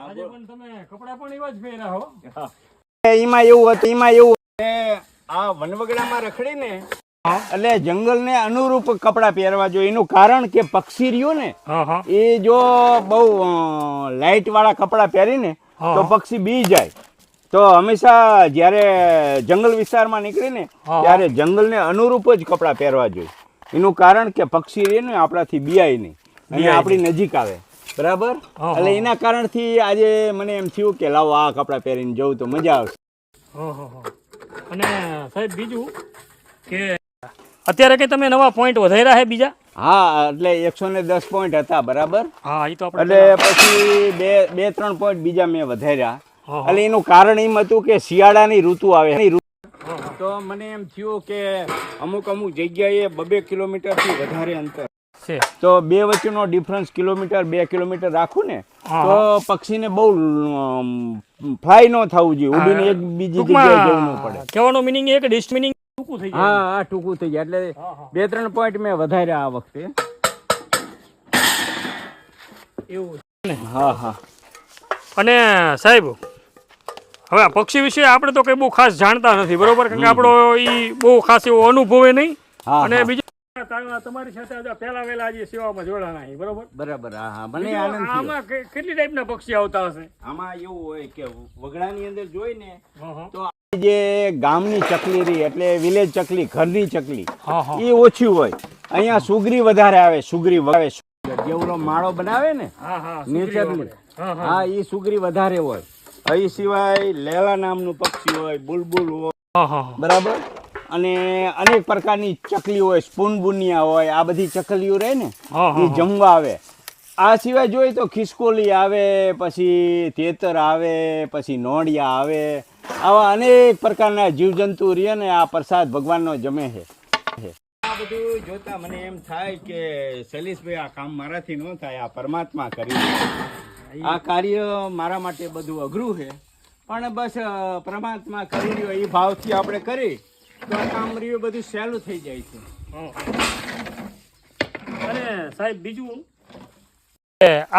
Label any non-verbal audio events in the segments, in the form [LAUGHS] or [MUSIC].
આજે પણ તમે કપડા પણ એવા જ પહેર્યા હો. એમાં એવું હતું એમાં એવું આ વનવગડામાં રખડીને એટલે જંગલને અનુરૂપ કપડાં પહેરવા જોઈએ. એનું કારણ કે પક્ષી રહ્યું ને એ જો બહુ લાઇટ વાળા કપડા પહેરીને. તો પક્ષી બી જાય. તો હંમેશા જ્યારે જંગલ વિસ્તારમાં નીકળીને ને ત્યારે જંગલને અનુરૂપ જ કપડા પહેરવા જોઈએ. એનું કારણ કે પક્ષી રહે ને આપણાથી બિયાય નહીં. અને આપણી નજીક આવે. બરાબર એટલે. એના કારણથી આજે મને એમ થયું કે લાવો આ કપડાં પહેરીને જવું તો મજા આવશે. અને સાહેબ બીજું કે અત્યારે કઈ તમે નવા પોઈન્ટ વધાર્યા છે બીજા હા એટલે એકસો ને દસ પોઈન્ટ હતા બરાબર હા એ તો એટલે પછી બે બે ત્રણ પોઈન્ટ બીજા મેં વધાર્યા. એટલે એનું કારણ એમ હતું કે શિયાળાની ઋતુ આવે. તો મને એમ થયું કે અમુક અમુક જગ્યાએ બબે કિલોમીટરથી વધારે અંતર તો બે વચ્ચેનો ડિફરન્સ કિલોમીટર બે કિલોમીટર રાખું ને તો પક્ષીને બહુ ફ્લાય ન થવું જોઈએ. ઉડીને એક બીજી જગ્યાએ જવું ન પડે. કહેવાનો મિનિંગ એક ડિસ્ટ મિનિંગ ટૂંકું થઈ જાય. હા હા ટૂંકું થઈ જાય. એટલે. બે ત્રણ પોઈન્ટ મેં વધાર્યા આ વખતે. એવું ને. હા હા. અને સાહેબ હવે આ પક્ષી વિશે આપણે તો કઈ બહુ ખાસ જાણતા નથી બરોબર? કારણ કે આપણો ઈ બહુ ખાસ એવો અનુભવે નહીં. અને હા. બીજું તા- તમારી સાથે આજે પહેલા વહેલા આજે સેવામાં જોડાણા બરોબર? બરાબર હા હા મને આનંદ થયો. આમાં કેટલી ટાઈપના પક્ષી આવતા હશે? આમાં એવું હોય કે વગડાની અંદર જોઈને હા હા. તો જે ગામની ચકલી રહી એટલે વિલેજ ચકલી ઘરની ચકલી એ ઓછી હોય. અહીંયા સુગરી વધારે આવે સુગરી આવે. જેવડો માળો બનાવે ને હા હા એ સુગરી વધારે હોય. અહીં સિવાય લેલા નામનું પક્ષી હોય બુલબુલ હોય. બરાબર? અને અનેક પ્રકારની ચકલી હોય સ્પૂન બુનિયા હોય આ બધી ચકલીઓ રહે ને એ જમવા આવે. આ સિવાય જોઈએ તો ખિસકોલી આવે પછી તેતર આવે પછી નોળિયા આવે આવા અનેક પ્રકારના જીવજંતુ રહે ને આ પ્રસાદ ભગવાનનો જમે છે. આ બધું જોતા મને એમ થાય કે શૈલેષભાઈ આ કામ મારાથી ન થાય આ પરમાત્મા કરી આ કાર્ય મારા માટે બધું અઘરું છે. પણ બસ પરમાત્મા કરી રહ્યો એ ભાવથી આપણે કરી. તો આ કામ રહ્યું બધું સહેલું થઈ જાય છે. અને સાહેબ બીજું?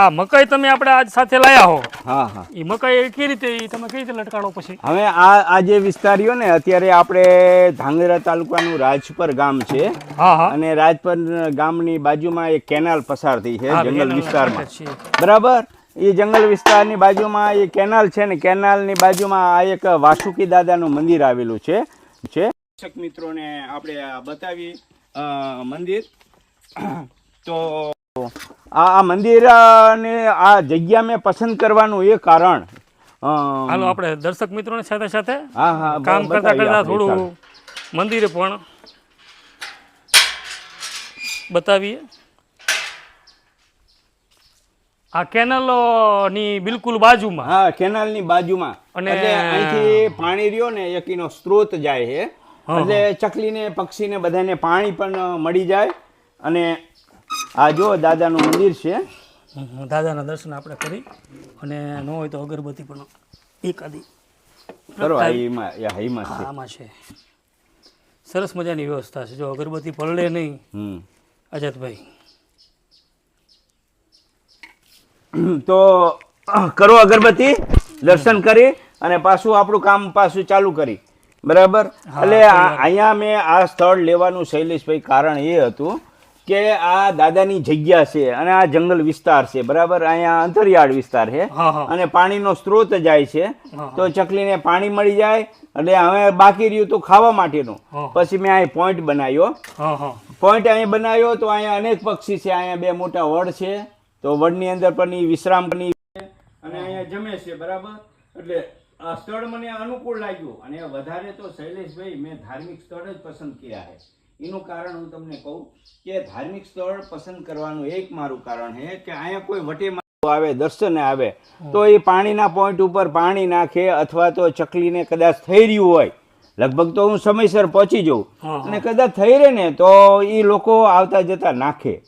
આ મકાઈ તમે આપણે આજ સાથે લાયા હો. હા હા. એ મકાઈ કેવી રીતે તમે કઈ રીતે લટકાડો પછી? હવે આ આ જે વિસ્તારીઓ ને અત્યારે આપણે ધાંગધ્રા તાલુકાનું રાજપર ગામ છે. હા હા. અને રાજપર ગામની બાજુમાં એક કેનાલ પસાર થઈ છે જંગલ વિસ્તારમાં. બરાબર? એ જંગલ વિસ્તારની બાજુમાં એ કેનાલ છે ને કેનાલની બાજુમાં આ એક વાસુકી દાદાનું મંદિર આવેલું છે છે. દર્શક મિત્રોને આપણે બતાવી મંદિર. [CLEARS THROAT] તો આ આ મંદિર ને આ જગ્યા મેં પસંદ કરવાનું એ કારણ. હાલો આપણે દર્શક મિત્રોની સાથે સાથે કામ કરતા કરતા થોડું. મંદિરે પણ બતાવીએ. આ કેનલની બિલકુલ બાજુમાં. હા કેનાલની બાજુમાં. અને- અહીંથી પાણી રહ્યો ને એકીનો સ્ત્રોત જાય છે. એટલે ચકલીને પક્ષીને બધાને પાણી પણ મળી જાય. અને આ જો દાદાનું મંદિર છે. દાદાના દર્શન આપણે કરી. અને ન હોય તો અગરબત્તી પણ એકાદી આમાં છે. સરસ મજાની વ્યવસ્થા છે. જો અગરબત્તી પલળે નહીં. અજતભાઈ. [CLEARS THROAT] તો કરો અગરબત્તી દર્શન કરી અને પાછું આપણું કામ પાછું ચાલુ કરી. બરાબર? એટલે અહીંયા મેં આ સ્થળ લેવાનું શૈલેષભાઈ કારણ એ હતું કે આ દાદાની જગ્યા છે અને આ જંગલ વિસ્તાર છે બરાબર? અહીંયા અંતરિયાળ વિસ્તાર છે. અને પાણીનો સ્ત્રોત જાય છે. તો ચકલીને પાણી મળી જાય એટલે હવે બાકી રહ્યું તો ખાવા માટેનું. પછી મેં અહીં પોઈન્ટ બનાવ્યો. પોઈન્ટ અહીં બનાવ્યો તો અહીંયા અનેક પક્ષી છે. અહીંયા બે મોટા વડ છે. તો વડની અંદર પણ વિશ્રામ અને અહીંયા જમે છે બરાબર? એટલે સ્થળ મને અનુકૂળ લાગ્યું અને વધારે તો શૈલેષભાઈ, મેં ધાર્મિક સ્થળ જ પસંદ કર્યા છે. એનું કારણ હું તમને કહું કે ધાર્મિક સ્થળ પસંદ કરવાનું એક મારું કારણ છે કે અહીંયા કોઈ વટે આવે, દર્શને આવે, તો એ પાણીના પોઈન્ટ ઉપર પાણી નાખે અથવા તો ચકલીને કદાચ થઈ રહ્યું હોય લગભગ તો હું સમયસર પહોંચી જઉં. અને કદાચ થઈ રહે ને તો એ લોકો આવતા જતા નાખે.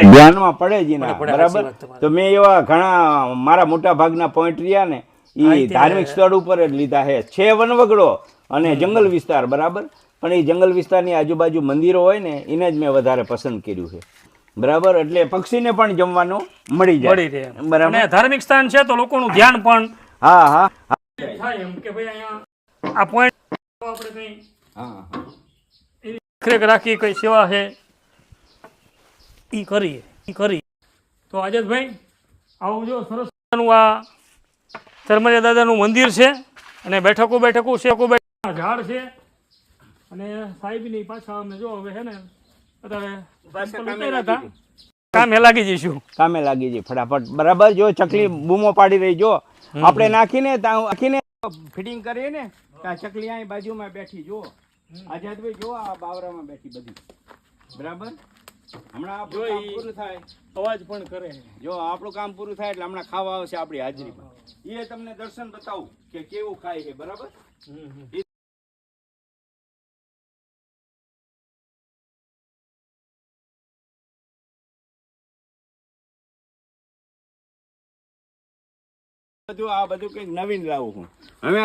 ધ્યાનમાં પડે. જ બરાબર. તો મેં એવા ઘણા મારા મોટા ભાગના પોઈન્ટ રહ્યા ને એ ધાર્મિક સ્થળ ઉપર જ લીધા છે. છે વનવગડો અને જંગલ વિસ્તાર બરાબર? પણ એ જંગલ વિસ્તારની આજુબાજુ મંદિરો હોય ને એને જ મેં વધારે પસંદ કર્યું છે. બરાબર? એટલે પક્ષીને પણ જમવાનું મળી જાય. બરાબર? ધાર્મિક સ્થાન છે તો લોકોનું ધ્યાન પણ હા હા. થાય એમ કે ભાઈ અહીંયા આ પોઈન્ટ આપણે કંઈ હા. દેખરેખ રાખી કઈ સેવા છે એ કરીએ એ કરી તો આજતભાઈ આવું જો સરસ આ ધર્મજા દાદાનું મંદિર છે અને બેઠકો બેઠકો છે ઝાડ છે. અને સાહેબની પાછા અમે જો હવે છે ને અત્યારે કામે લાગી કામે જઈશું. કામે લાગી જઈ ફટાફટ. બરાબર જો ચકલી બૂમો પાડી રહી જો. આપણે નાખીને ત્યાં નાખીને ફિટિંગ કરીએ ને ત્યાં ચકલી અહીં બાજુમાં બેઠી જો આઝાદભાઈ જો આ બાવરામાં બેઠી બધી. બરાબર? હમણાં પૂરું થાય. અવાજ પણ કરે. જો આપણું કામ પૂરું થાય એટલે હમણાં ખાવા આવશે આપણી હાજરીમાં. એ તમને દર્શન બતાવું કે કેવું ખાય છે બરાબર? બધું આ બધું કંઈક નવીન લાવું હું. હવે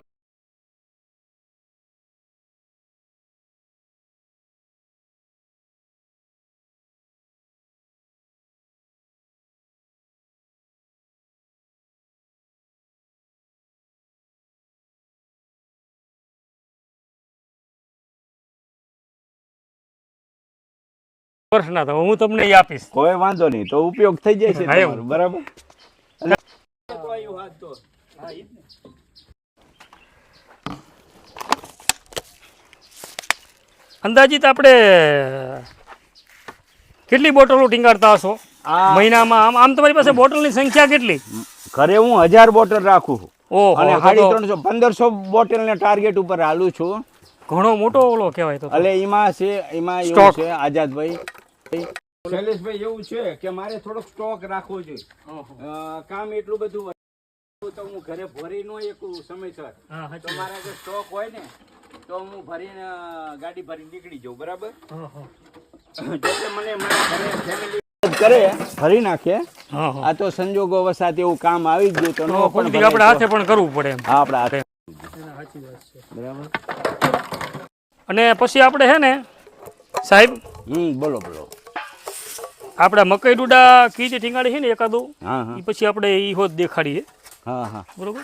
વર્ષના તો હું તમને આપીશ. કોઈ વાંધો નહીં તો ઉપયોગ થઈ જાય છે હા, એવું. તમારો, અંદાજિત આપણે કેટલી બોટલો ટીંગાડતા હશો? મહિનામાં? આમ આમ તમારી પાસે બોટલની સંખ્યા કેટલી? ઘરે હું હજાર બોટલ રાખું છું. ઓહો અને સાડી ત્રણસો પંદરસો બોટલ ને ટાર્ગેટ ઉપર હાલું છું. ઘણો મોટો ઓલો કહેવાય તો. એટલે એમાં છે એમાં એવું છે આઝાદભાઈ. શૈલેષભાઈ એવું છે કે મારે થોડોક સ્ટોક રાખવો જોઈએ. કામ એટલું બધું તો હું ઘરે ભરી નો એક સમયસર. હા, તો મારા જો સ્ટોક હોય ને તો હું ભરીને ગાડી ભરીને નીકળી જાઉં બરાબર? હા, હા. મને મારા ઘરે ફેમિલી કરે ભરી નાખે. આ તો સંજોગો વસાત એવું કામ આવી ગયું તો તો નો પણ આપણે હાથે પણ કરવું પડે એમ. હા આપણા હાથે. સાચી વાત છે. બરાબર. અને પછી આપણે હે ને સાહેબ હમ બોલો બોલો. આપણે મકઈ ડૂડા કીધી ઠીંગાડી છે ને એકાદું પછી આપણે ઈ હોત દેખાડીએ. હા હા. બરોબર?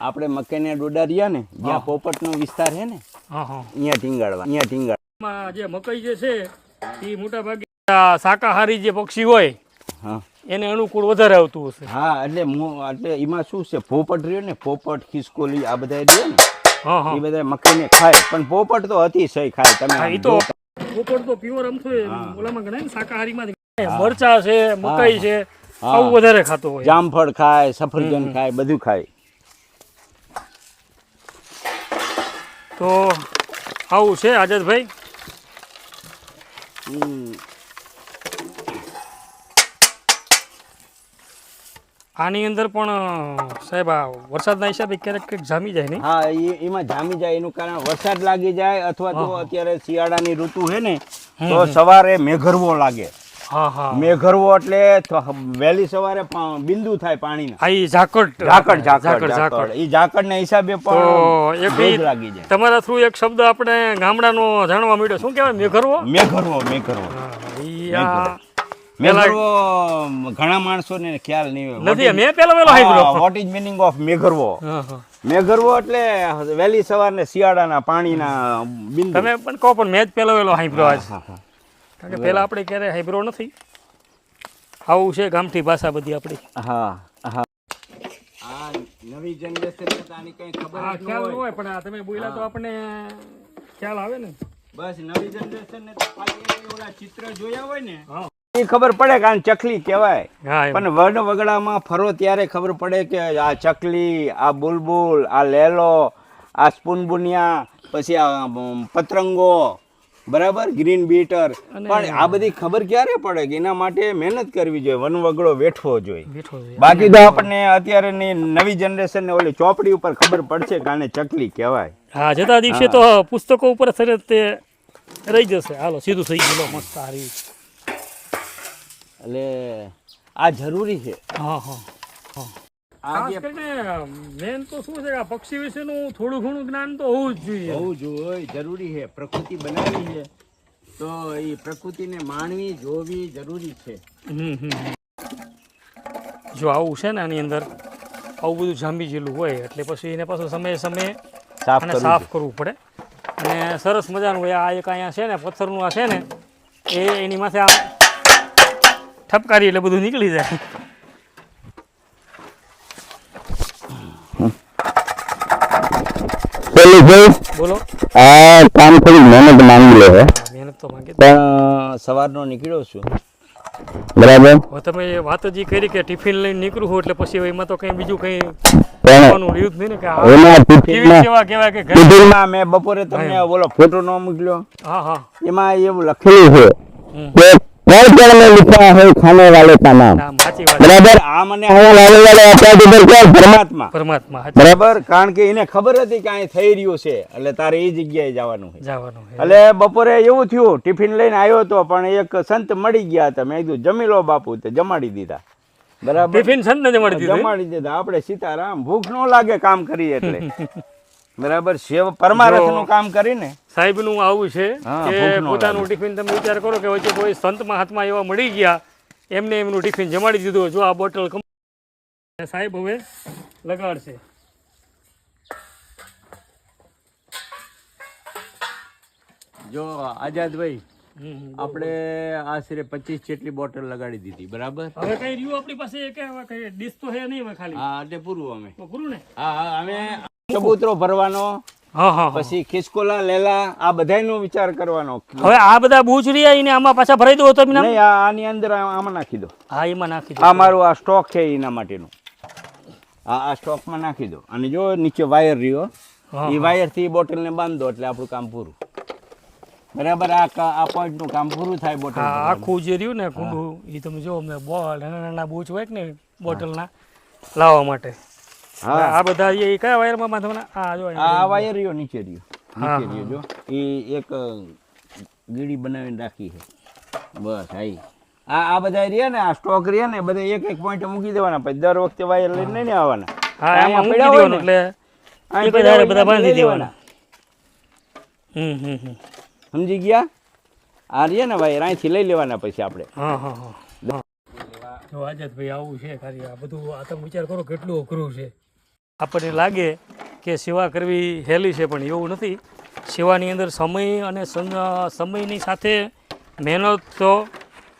આપણે મકાઈને ડોડા રહ્યા ને જ્યાં પોપટનો વિસ્તાર છે ને હા હા. અહીંયા ઢીંગાડવા અહીંયા એમાં જે મકાઈ જે છે એ મોટા ભાગે શાકાહારી જે પક્ષી હોય હા. એને અનુકૂળ વધારે આવતું હશે. હા એટલે એટલે એમાં શું છે પોપટ રહ્યો ને પોપટ ખિસકોલી આ બધા રહ્યો ને એ બધા મકાઈને ખાય પણ પોપટ તો અતિશય ખાય તમે તો પોપટ તો પ્યોર આમ ઓલામાં ગણાય ને શાકાહારીમાં મરચા છે મકાઈ છે. આવું વધારે ખાતો હોય. જામફળ ખાય સફરજન ખાય બધું ખાય. તો આવું છે આઝાદભાઈ આની અંદર પણ સાહેબ આ વરસાદના હિસાબે ક્યારેક કંઈક જામી જાય નહીં? હા એ એમાં જામી જાય એનું કારણ વરસાદ લાગી જાય અથવા તો અત્યારે શિયાળાની ઋતુ છે ને તો સવારે મેઘરવો લાગે. હા હા મેઘરવો એટલે વહેલી સવારે બિંદુ થાય પાણીના. આ ઝાકડ. એ હિસાબે પણ એક લાગી જાય. તમારા થ્રુ એક શબ્દ આપણે ગામડાનો જાણવા મળ્યો. શું કહેવાય? મેઘરવો? મેઘરવો મેઘરવો. મેઘરવો. ઘણા માણસોને ખ્યાલ નહીં હોય. નથી મેં પેલો પેલો સાંભળ્યો. વોટ ઇઝ મિનિંગ ઓફ મેઘરવો. મેઘરવો એટલે વહેલી સવારને શિયાળાના પાણીના બિંદુ. તમે પણ કહો પણ મેં જ પેલો વેલો સાંભળ્યો આજ. કારણ કે પહેલા આપણે ક્યારે હાઈબ્રો નથી. આવું છે ગામઠી ભાષા બધી આપણી. હા હા. આ નવી જનરેશન આની કઈ ખબર ખ્યાલ હોય. હોય પણ આ તમે બોલ્યા તો આપણને ખ્યાલ આવે ને. બસ નવી જનરેશન ને તો ખાલી એ ઓલા ચિત્ર જોયા હોય ને. હા. એ ખબર પડે કારણ ચકલી કહેવાય. પણ વર્ણ વગડામાં ફરો ત્યારે ખબર પડે કે આ ચકલી આ બુલબુલ આ લેલો આ સ્પૂનબુનિયા પછી આ પતરંગો. બરાબર? ગ્રીન બીટર પણ આ બધી ખબર ક્યારે પડે કે એના માટે મહેનત કરવી જોઈએ વન વગડો વેઠવો જોઈએ. બાકી તો આપણને અત્યારેની નવી જનરેશન ને ઓલી ચોપડી ઉપર ખબર પડશે કે ચકલી કહેવાય. હા જતા દિવસે તો પુસ્તકો ઉપર સરસ તે રહી જશે. હાલો સીધું થઈ ગયું. લો, મસ્ત હારી એટલે આ જરૂરી છે. હા હા આ ખાસ કરીને મેન તો શું છે કે આ પક્ષી વિશેનું થોડું ઘણું જ્ઞાન તો હોવું જ જોઈએ. હોવું જોઈએ જરૂરી છે. પ્રકૃતિ બનાવી છે. તો એ પ્રકૃતિને માણવી જોવી જરૂરી છે. જો આવું છે ને આની અંદર આવું બધું જાંબી જેલું હોય એટલે પછી એને પાછું સમયે સમયે સાફ સાફ કરવું પડે. અને સરસ મજાનું હોય આ એક અહીંયા છે ને પથ્થરનું આ છે ને એ એની માથે આમ ઠપકારી એટલે બધું નીકળી જાય. શૈલેષભાઈ બોલો. આ કામ થોડી મહેનત માંગી લે છે મહેનત તો માંગે પણ સવારનો નીકળ્યો છું. બરાબર. હવે તમે એ વાત જ કરી કે ટિફિન લઈને નીકળું છું એટલે પછી એમાં તો કંઈ બીજું કંઈ મેં બપોરે તમને ઓલો ફોટો નો મોકલ્યો. હા હા. એમાં એવું લખેલું છે હમ. કે पर पर में लिखा है खाने वाले का नाम નામ સાચી વાત बराबर આ મને यहाँ लाने वाले अपराध इधर क्या है? પરમાત્મા પરમાત્મા સાચી બરાબર કારણ કે એને ખબર હતી કે અહીં થઈ રહ્યું છે એટલે તારે એ જગ્યાએ જવાનું છે જવાનું છે એટલે બપોરે એવું થયું ટિફિન લઈને આવ્યો હતો પણ એક સંત મળી ગયા હતા મેં કીધું જમી લો બાપુ તે જમાડી દીધા બરાબર ટિફિન છે ને જમાડી દીધું જમાડી દીધા આપણે સીતારામ ભૂખ ન લાગે કામ કરીએ એટલે [LAUGHS] બરાબર સેવ પરમારથનું કામ કરીને સાહેબનું આવું છે કે પોતાનું ટિફિન તમે વિચાર કરો કે વચ્ચે કોઈ સંત મહાત્મા એવા મળી ગયા એમને એમનું ટિફિન જમાડી દીધું જો આ બોટલ સાહેબ હવે લગાડશે. જો આઝાદભાઈ. આપણે આશરે પચીસ જેટલી બોટલ લગાડી દીધી બરાબર? હવે કઈ રહ્યું આપણી પાસે? કે ડીશ તો હે નહીં ખાલી. હા એટલે પૂરું અમે. પૂરું ને? હા અમે કબૂતરો ભરવાનો. પછી ખિસકોલા લેલા આ બધાયનો વિચાર કરવાનો હવે આ બધા બૂચરિયા એને આમાં પાછા ભરાઈ દો તમે નહીં આની અંદર આમાં નાખી દો. હા એમાં નાખી દો. આ મારું આ સ્ટોક છે એના માટેનું. આ આ સ્ટોકમાં નાખી દો. અને જો નીચે વાયર રહ્યો એ વાયરથી બોટલને બાંધો એટલે આપણું કામ પૂરું. બરાબર આ આ પોઈન્ટનું કામ પૂરું થાય બોટલ આખું જે રહ્યું ને કુંડું એ તમે જો મેં બોલ નાના નાના બૂચ હોય ને બોટલના લાવવા માટે. હા. આ બધા એ કયા વાયરમાં બાંધવાના? આ જો આ વાયર રહ્યો નીચે રહ્યો. નીચે રહ્યો જો. એ એક ગીડી બનાવીને રાખી છે. બસ આઈ આ આ બધા રહ્યા ને આ સ્ટોક રહ્યા ને બધા એક એક પોઈન્ટ મૂકી દેવાના. પછી દર વખતે વાયર લઈને નહીં આવવાના. હા એમાં પડ્યા મૂકી દેવાનું એટલે બધા બધા બાંધી દેવાના હમ હમ હમ. સમજી ગયા? આ રહ્યા ને વાયર અહીંથી લઈ લેવાના પછી આપણે. હા હા હા. જો જો આઝાદભાઈ આવું છે ખાલી. આ બધું આ તમે વિચાર કરો કેટલું અઘરું છે. આપણને લાગે કે સેવા કરવી હેલી છે પણ એવું નથી. સેવાની અંદર સમય અને સમયની સાથે મહેનત તો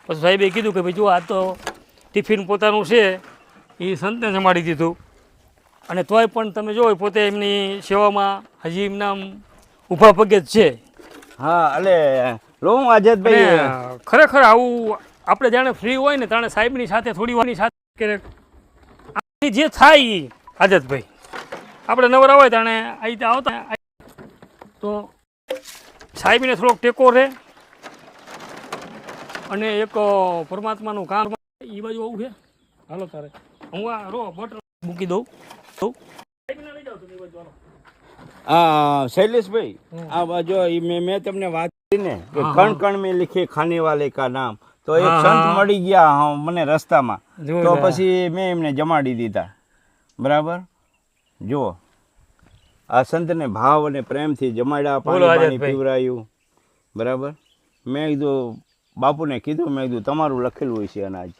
પછી સાહેબે કીધું કે ભાઈ જો આ તો ટિફિન પોતાનું છે એ સંતને જમાડી દીધું. અને તોય પણ તમે જો પોતે એમની સેવામાં હજી એમના ઊભા પગે જ છે. હા એટલે લો હું આઝાદભાઈ ખરેખર આવું આપણે જાણે ફ્રી હોય ને તાણે સાહેબની સાથે થોડી વારની સાથે જે થાય એ આઝાદભાઈ આપણે નવરા હોય તાણે આ રીતે આવતા. તો સાહેબને થોડોક ટેકો રહે. અને એક પરમાત્માનું કામ એ બાજુ આવું છે. હાલો તારે. હું આ રો બોટલ મૂકી દઉં. હા શૈલેષભાઈ આ બાજુ મેં મેં તમને વાત કરીને કે કણ કણ મેં લીખે ખાને વાલે કા નામ. તો એક સંત મળી ગયા મને રસ્તામાં. તો પછી મેં એમને જમાડી દીધા. બરાબર? જુઓ આ સંતને ભાવ અને પ્રેમથી જમાડ્યા પાણી પાણી પીવરાયું. બરાબર? મેં કીધું બાપુને કીધું મેં કીધું તમારું લખેલું હોય છે અનાજ.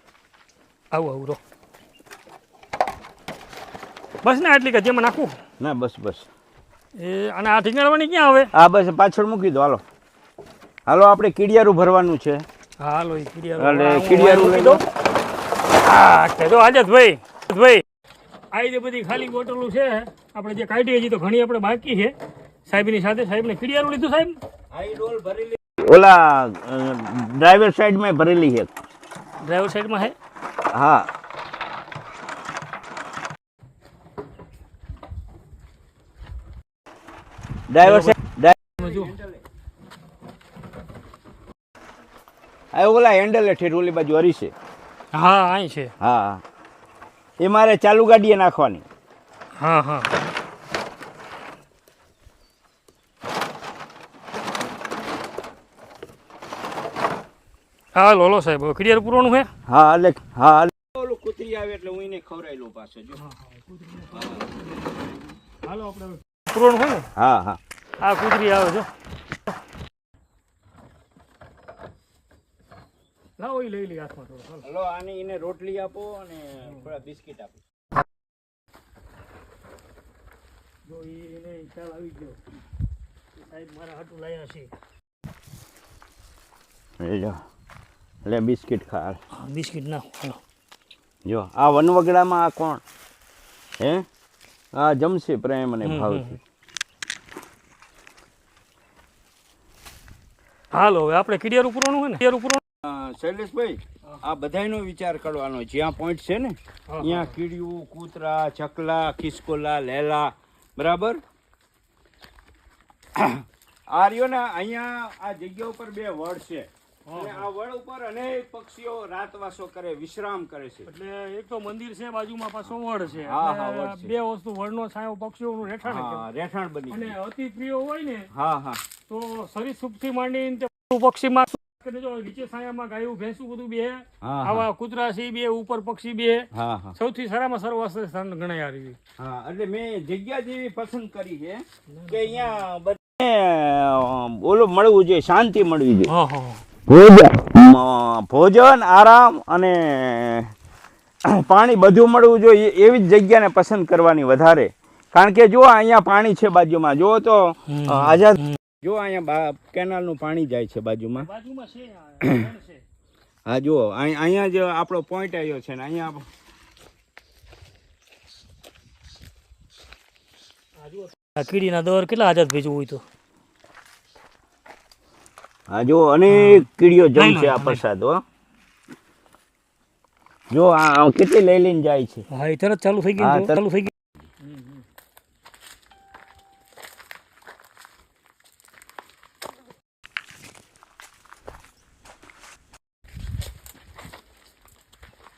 આવું આવું રો બસ ને આટલી જેમાં નાખું? ના બસ બસ. એ અને આ ઠીંગાડવાની ક્યાં આવે? આ બસ પાછળ મૂકી દો હાલો. હાલો આપણે કીડિયારું ભરવાનું છે. હાલો કીડિયારું. કીડિયારું લઈ દો હા કહેજો જો ભાઈ ભાઈ આ જે બધી ખાલી બોટલો છે. આપણે જે કાઢી હજી તો ઘણી આપણે બાકી છે. સાહેબની સાથે સાહેબને કીડિયારું લીધું સાહેબ? ઓલા ડ્રાઈવર સાઈડમાં ભરેલી છે. ડ્રાઈવર સાઈડમાં હે? હા. ડ્રાઈવર સાહેબ ઓલા હેન્ડલ હેઠળ ઓલી બાજુ હરી છે. હા અહીં છે. હા. એ મારે ચાલુ ગાડીએ નાખવાની. હા હા. હા લોલો સાહેબ. ક્લિયર પૂરવાનું છે હા એટલે હા ઓલું કૂતરી આવે એટલે હું એને ખવરાઈ લઉં પાછો જો. હાલો આપણે પૂરવાનું છે ને? હા હા. આ કૂતરી આવે જો. લાવો એ લઈ લઈ હાથમાં થોડો હલો. આને એને રોટલી આપો અને થોડા બિસ્કિટ આપો. જો એને ખ્યાલ આવી ગયો સાહેબ મારા હાટું લાયા છે. લે લે બિસ્કિટ ખા બિસ્કિટ ના હાલો. જો આ વનવગડામાં આ કોણ? હે? આ જમશે પ્રેમ અને ભાવથી. હાલો હવે આપણે કિડિયારું પૂરવાનું હોય ને? કિડિયારું પૂરવાનું શૈલેષભાઈ આ બધાનો વિચાર કરવાનો જ્યાં પોઈન્ટ છે ને ત્યાં કીડિયું કૂતરા ચકલા ખિસકોલા લેલા બરાબર? આ રહ્યો ને અહીંયા આ જગ્યા ઉપર બે વડ છે. આ વડ ઉપર અનેક પક્ષીઓ રાતવાસો કરે વિશ્રામ કરે છે. એટલે એક તો મંદિર છે બાજુમાં પાછો વડ છે. બે વસ્તુ વડનો છાંયો પક્ષીઓનું રહેઠાણ રહેઠાણ બની અને અતિ પ્રિય હોય ને હા હા. તો સરીસૃપથી માંડીને પક્ષીમાં નીચે છાયામાં ગાયું ભેંસું બધું બે હા, હા. આવા કૂતરા છે બે ઉપર પક્ષી બે હા હા. સૌથી સારામાં સર્વાશ્રેય સ્થાન ગણાય આ હા એટલે મેં જગ્યા જેવી પસંદ કરી છે કે અહીંયા બધે બોલો મળવું જોઈએ શાંતિ મળવી જોઈએ. ભોજન આરામ અને પાણી બધું મળવું જોઈએ એવી જ જગ્યાને પસંદ કરવાની વધારે. કારણ કે જો અહીંયા પાણી છે બાજુમાં. જો તો. આઝાદ જો અહીંયા કેનાલનું પાણી જાય છે બાજુમાં. [CLEARS THROAT] હા જુઓ અહીં- અહીંયા જ આપણો પોઈન્ટ આવ્યો છે ને અહીંયા આ કીડીના દોર કેટલા આઝાદ ભેજવું હોય તો? હા જો અનેક કીડીઓ લઈ છે આ પ્રસાદ હો. જો આ કેટલી લઈ લઈને જાય છે. હા તરત ચાલુ થઈ તરત. ચાલુ થઈ ગયું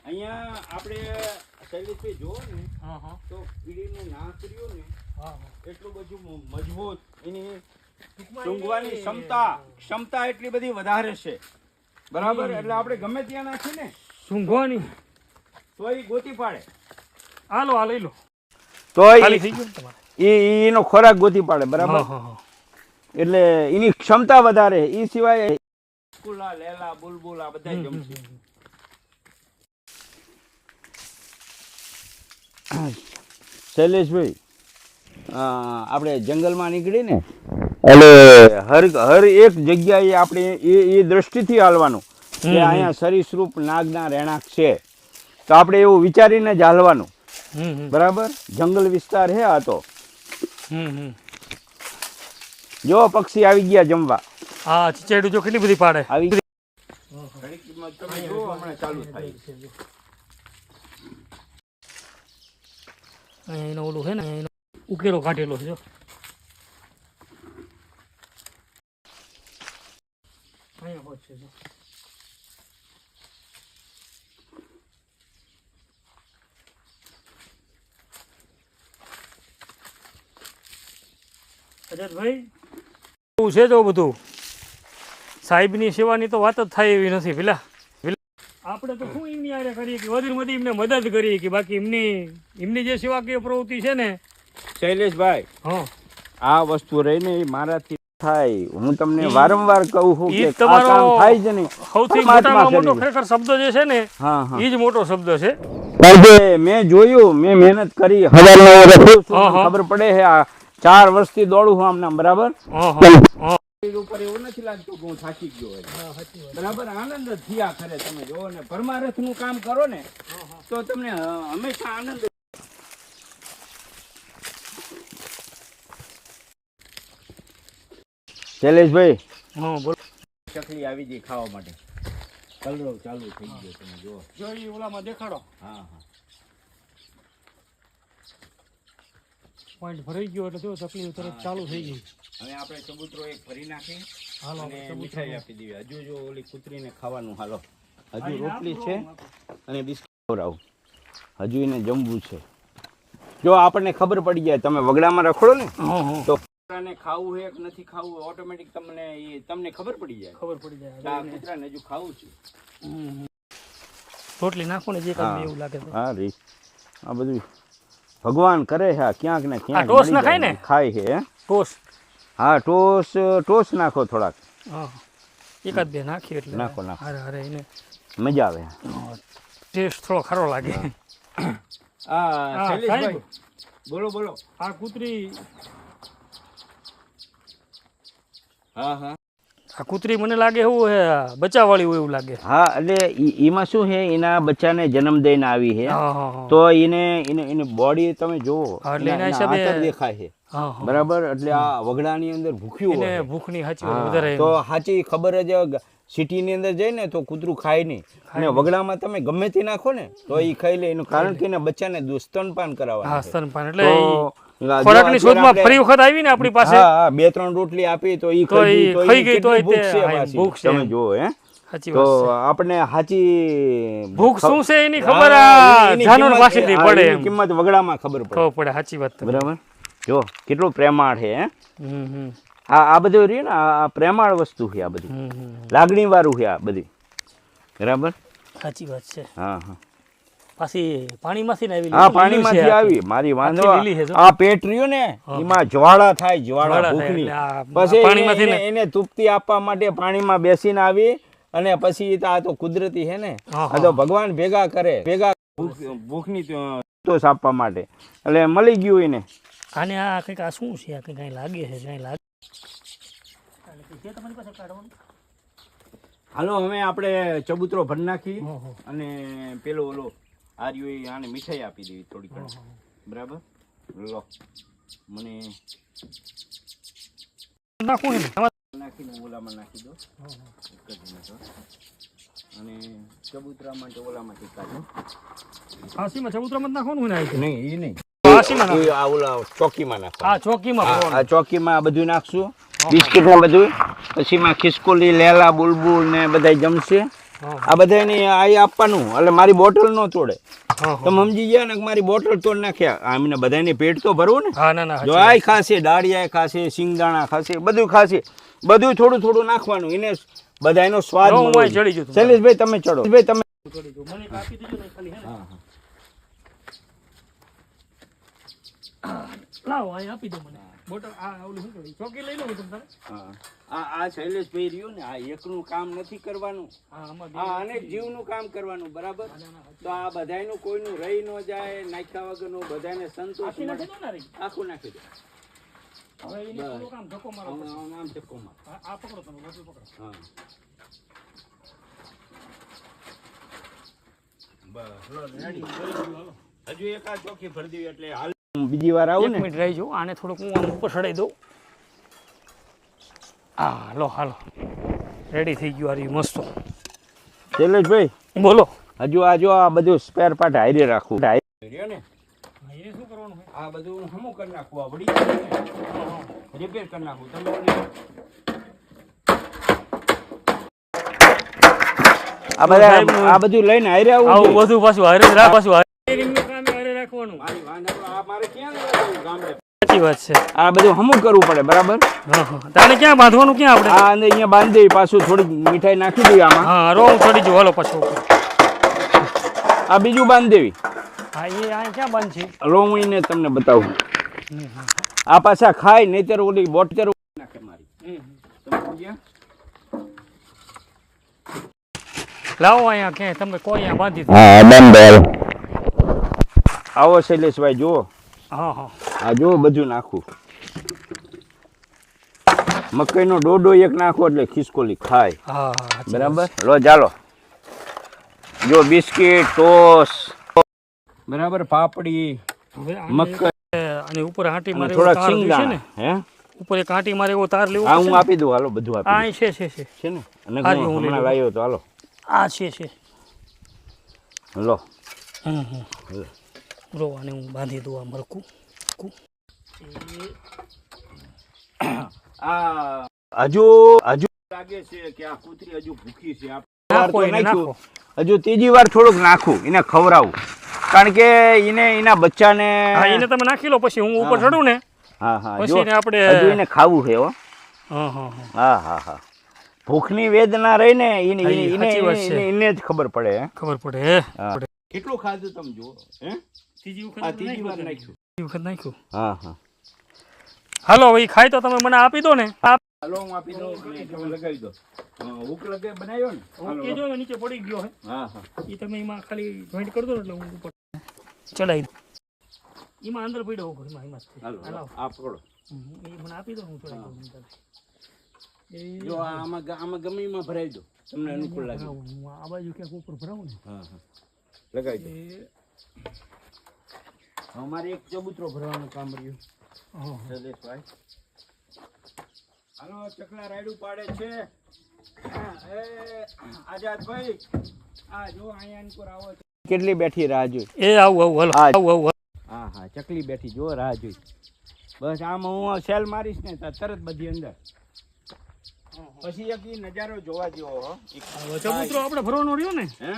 અહીંયા આપણે શૈલેષભાઈ જુઓ ને તો કીડીનું નાકર્યું ને હા હા. એટલું બધું મજબૂત એની સૂંઘવાની ક્ષમતા ક્ષમતા એટલી બધી વધારે છે. બરાબર? એટલે આપણે ગમે ત્યાં નાખીએ ને સૂંઘવાની તો એ ગોતી પાડે. હાલો લઈ લો તો ને એનો ખોરાક ગોતી પાડે બરાબર? એટલે એની ક્ષમતા વધારે એ સિવાય લેલા બુલબુલ આ બધા જમશે હમ, હમ. [COUGHS] શૈલેષભાઈ આપણે જંગલમાં નીકળી ને એટલે હર હર એક જગ્યાએ આપણે એ એ દ્રષ્ટિથી હાલવાનું કે. અહીંયા સરીસૃપ નાગના રહેણાંક છે. તો આપણે એવું વિચારીને જ હાલવાનું. હમ. જંગલ વિસ્તાર હે આ તો. જો પક્ષી આવી ગયા જમવા. હા ચીચેડું જો કેટલી બધી પાડે. આવી તમે જુઓ હમણાં ચાલુ થાય અહીંયા એનો ઓલું છે ને એનો ઉકેલો કાઢેલો છે, જો. અહીંયા હોત છે, જો. બધું? સાહેબની સેવાની તો વાત જ થાય એવી નથી પેલા આપણે તો શું એમની આરે કરીએ કે વધુ બધી એમને મદદ કરીએ કે બાકી એમની એમની જે સેવાકીય પ્રવૃત્તિ છે ને શૈલેષભાઈ હા. આ વસ્તુ રહીને એ મારાથી થાય. હું તમને વારંવાર કહું છું કે તમારો થાય જ નહીં. સૌથી મોટો ખરેખર શબ્દ જે છે ને હા હા. એ જ મોટો શબ્દ છે. કારણ કે મેં જોયું મેં મહેનત કરી હજાર હા, હા. ખબર પડે છે આ ચાર વર્ષથી દોડું છું આમના બરાબર? હા હા. હા. ઉપર એવું નથી લાગતું કે હું થાકી ગયો હોય. બરાબર? આનંદ જ થયા કરે તમે જો ને પરમારથનું કામ કરો ને તો તમને હંમેશા આનંદ શૈલેષભાઈ. હા બોલો. ચકલી આવી ગઈ ખાવા માટે. કલરવ ચાલુ થઈ ગયો તમે જો જો ઈ ઓલામાં દેખાડો. હા હા. પોઈન્ટ ભરાઈ ગયો એટલે જો ચકલી તરત ચાલુ થઈ ગઈ. હવે આપણે ચબૂતરો એક ભરી નાખી અને મીઠાઈ આપી દઈએ હજુ જો ઓલી કૂતરીને ખાવાનું હાલો. હજુ રોટલી છે અને બિસ્કિટ ખવડાવું. હજુ એને જમવું છે. જો આપણને ખબર પડી જાય તમે વગડામાં રખડો ને હા હા. તો કૂતરાને ખાવું છે કે નથી ખાવું ઓટોમેટિક તમને એ તમને ખબર પડી જાય. ખબર પડી જાય આ કૂતરાને હજુ ખાવું છે. રોટલી નાખો ને જે કામ એવું લાગે હા રી. આ બધું ભગવાન કરે છે ક્યાંક ને ક્યાંક ટોસ ના ખાય ને? ખાય છે હે? ટોસ હા ટોસ ટોસ નાખો થોડાક. હા. એકાદ બે નાખી એટલે નાખો, નાખો. અરે અરે એને મજા આવે. ટેસ્ટ થોડો ખરો લાગે. આ શૈલેષભાઈ બોલો બોલો. આ કૂતરી હા હા. આ કૂતરી મને લાગે એવું હે બચાવવાળી હોય એવું લાગે. હા એટલે એમાં શું છે એના બચ્ચાને જન્મ દઈને આવી છે તો એને એને એની બોડી તમે જુઓ. એટલે એના- હિસાબે- દેખાય છે. બરાબર? એટલે આ વગડાની અંદર ભૂખ્યું હોય. ભૂખની સાચી વધારે તો હાચી ખબર જ સિટીની અંદર જાય ને તો કૂતરું ખાય નહીં. અને વગડામાં તમે ગમે તે નાખો ને તો એ ખાઈ લે. એનું કારણ કે એના બચ્ચાને સ્તનપાન હા સ્તનપાન. એટલે તો ઈ જો ખોરાકની શોધમાં ફરી વખત આવી ને આપણી પાસે હા બે ત્રણ રોટલી આપી તો એ ખાઈ ગઈ, તો ભૂખ છે તમે. જુઓ હે? તો આપણે સાચી ભૂખ શું છે એની ખબર? જાનવર પાસેથી પડે કિંમત વગડામાં ખબર પડે. ખબર પડે સાચી વાત બરાબર? જો કેટલું પ્રેમાળ છે હે? આ આ બધું રહ્યું ને આ પ્રેમાળ વસ્તુ છે આ બધી. લાગણી વાળું છે આ બધી. બરાબર? સાચી વાત છે. હા હા. પાછી પાણીમાંથી ને આવી હા પાણીમાંથી આવી. મારી વાંધો. આ પેટ રહ્યું ને એમાં જ્વાળા થાય જ્વાળા ભૂખની. પછી એને- પાણીમાંથી એને એને તૃપ્તિ આપવા માટે પાણીમાં બેસીને આવી અને પછી આ તો કુદરતી છે ને. હા, આ તો ભગવાન ભેગા કરે. ભેગા ભૂખ- ભૂખની તો સંતોષ આપવા માટે. એટલે મળી ગયું એને. આને આ કંઈક આ શું છે? આ કંઈક કાંઈ લાગે છે કાંઈ લાગે તમારી પાસે કાઢવાનું હાલો હવે આપણે ચબૂતરો ભરી નાખી. અને પેલો ઓલો આર્યો આને મીઠાઈ આપી દેવી થોડી ઘણી બરાબર? લો. મને નાખી નાખીને ઓલામાં નાખી દો. અને ચબૂતરા માટે ઓલામાંથી કાઢો. ફાંસીમાં ચબૂતરામાં નાખવાનું હોય ને આ રીતે? નહીં એ નહીં. નાખ- આ ઓલા ચોકીમાં નાખો. હા ચોકીમાં આ ચોકીમાં આ બધું નાખશું. બિસ્કિટ ને બધું. પછી માં ખિસકોલી લેલા બુલબુલ ને બધા જમશે. આ બધાને આ આપવાનું. એટલે મારી બોટલ નો તોડે. તમે સમજી ગયા ને મારી બોટલ તોડ નાખ્યા? આમને બધાને પેટ તો ભરવું ને? જો આ ખાશે દાળિયા ખાશે સિંગદાણા ખાશે બધું ખાશે. બધું થોડું થોડું નાખવાનું. એને બધાનો સ્વાદ ચડી જાય શૈલેષભાઈ તમે ચડો. ભાઈ તમે મને કાપી દીધું ખાલી હે. લાવો અહીં આપી દો મને બોટલ આ ઓલું શું કહેવાય? ચોકી લઈ લો તમે તારે. આ આ શૈલેષભાઈ રહ્યું ને આ એકનું કામ નથી કરવાનું. હા આમાં અનેક જીવનું કામ કરવાનું બરાબર? તો આ બધાયનું કોઈનું રહી ન જાય નાખ્યા વગરનું બધાને સંતોષ મળે નાખી દો ને આખું નાખી દો. હવે એને થોડુંક આમ ધક્કો મારો આમ ધક્કો માર. આ પકડો તમે બોટલ પકડો. હા. બસ હજુ એક આ ચોકી ભરી દેવી એટલે હાલ બીજી વાર આવું ને? મિનિટ રહી જાઉં આને થોડુંક હું આમ ઉપર ચડાવી દઉં. હા હાલો હાલો. રેડી થઈ ગયું આ રહ્યું મસ્ત. શૈલેષભાઈ બોલો. હજુ આ જો આ બધું સ્પેર પાર્ટ હાઈરે રાખવું. રહ્યો ને એને શું કરવાનું આ બધું હમું કરી નાખવું આ રિપેર કરી નાખવું તમે આ બધા આ બધું લઈને હાઈરે આવું આવું બધું પાછું હારે પાછું હારે. રાખવાનું મારી વાંધો તો આ મારે ક્યાં લેવા જવું ગામડે? સાચી વાત છે. આ બધું હમું કરવું પડે બરાબર? હા હા તારે ક્યાં બાંધવાનું ક્યાં આપણે? આ અંદર અહીંયા બાંધી દેવી પાછું થોડીક મીઠાઈ નાખી દેવી આમાં. હા રો હું ચડી જાઉં હાલો પાછું આ બીજું બાંધી દેવી હા એ આ ક્યાં બાંધ છે લો હું એને તમને બતાવું. આ પાછા ખાય નહીતર ઓલી નાખે મારી. લાવો અહીંયા ક્યાંય તમે કોઈ અહીંયા બાંધી. હા બંદર આવો શૈલેષભાઈ જુઓ. હા હા. આ જો બધું નાખું. મકાઈનો ડોડો એક નાખો એટલે ખિસકોલી ખાય. હા હા બરાબર? લો ચાલો. જો બિસ્કિટ ટોસ. બરાબર પાપડી મકઈ. અને ઉપર હાટી મારે થોડા જોઈશે ને? હે? ઉપર એક હાટી મારે એવો તાર લેવો આ હું આપી દઉં હાલો બધું આપી આ છે છે છે. છે ને? અને હું હું હમણાં લાવ્યો તો હાલો. આ છે છે. લો. હમ હમ. રો આને હું બાંધી દઉં આ મરકું હજુ હજુ લાગે છે કે આ કૂતરી હજુ ભૂખી છે. હજુ ત્રીજી વાર થોડુંક નાખું એને ખવડાવું. કારણ કે એને એના બચ્ચાને હા એને તમે નાખી લો પછી હું ઉપર ચડું ને હા હા પછી જો આપણે હજુ એને ખાવું છે હો. હા હા હા. હા ભૂખની વેદના રહી ને એને એને એને જ ખબર પડે હે. ખબર પડે કેટલું ખાધું તમે જુઓ હે? ત્રીજી આ ત્રીજી વાર નાખ્યું. વખત નાખ્યું? હા હા. હાલો હવે ખાય તો તમે મને આપી દો ને. હાલો હું આપી દઉં તમે લગાવી દો. હુક લગે બનાવ્યો ને. એ જો નીચે પડી ગયો હે. હા હા. એ તમે એમાં ખાલી જોઈન્ટ કરી દો એટલે હું ઉપર ચડાવી દઉં. એમાં અંદર પડ્યો હુક એમાં એમાં હાલો. આ પકડો. એ મને આપી દો હું ચડાવી દઉં જો આમાં આમાં ગમે એમાં ભરાઈ દો. તમને અનુકૂળ લાગે. હું આ બાજુ ક્યાંક ઉપર ભરાવું ને. હા હા. લગાવી દો. અમારે એક ચબૂતરો ભરવાનું કામ રહ્યું. હા. હાલો ચકલા રાયડું પાડે છે. હા, એ આઝાદભાઈ આ જો અહીંયા અંકુર આવો કેટલી બેઠી રાહ જોઈ? એ આવું આવું હલો. હા. આવું આવું હા હા ચકલી બેઠી જો રાહ જોઈ. બસ આમ હું સેલ મારીશ ને તરત બધી અંદર. પછી એક નજારો જોવા જેવો. ચબૂતરો આપણે ભરવાનો રહ્યો ને? હે?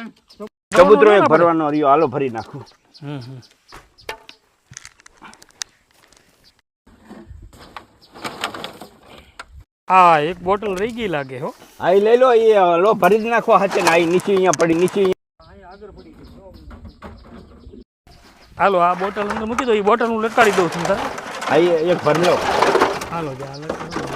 ચબૂતરો ભરવાનો રહ્યો. હાલો ભરી નાખું. હમ હમ. આ એક બોટલ રહી ગઈ લાગે હો. હા ઈ લઈ લો એ લો ભરી જ નાખો હાથે ને આ નીચે અહીંયા પડી નીચે હાલો આ બોટલ અંદર મૂકી દો એ બોટલ હું લટકાડી દઉં છું તારે હા ઈ એક ભરી લો. હાલો જા.